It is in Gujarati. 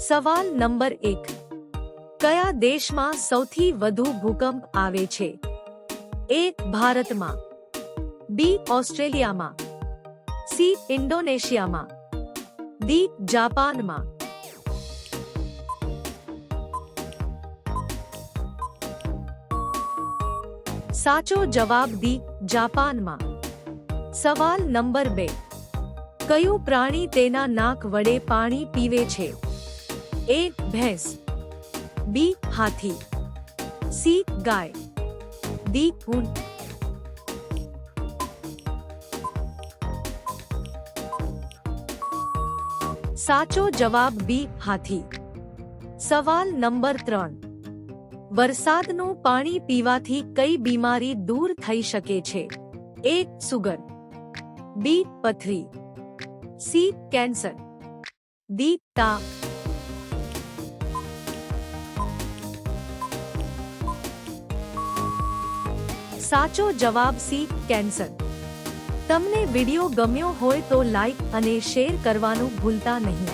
સવાલ નંબર એક. કયા દેશમાં સૌથી વધુ ભૂકંપ આવે છે? એ, ભારતમાં. બી, ઓસ્ટ્રેલિયામાં. સી, ઇન્ડોનેશિયામાં. ડી, જાપાનમાં. સાચો જવાબ દી જાપાનમાં. સવાલ નંબર બે. કયું પ્રાણી તેના નાક વડે પાણી પીવે છે? એ ભેંસ બી હાથી સી ગાય ડી ઊંટ સાચો જવાબ બી હાથી સવાલ નંબર ત્રણ વરસાદનું પાણી પીવાથી કઈ બીમારી દૂર થઈ શકે છે એ સુગર બી પથરી સી કેન્સર ડી તાપ સાચો જવાબ સી, કેન્સર. તમને વિડિયો ગમ્યો હોય તો લાઈક અને શેર કરવાનું ભૂલતા નહીં.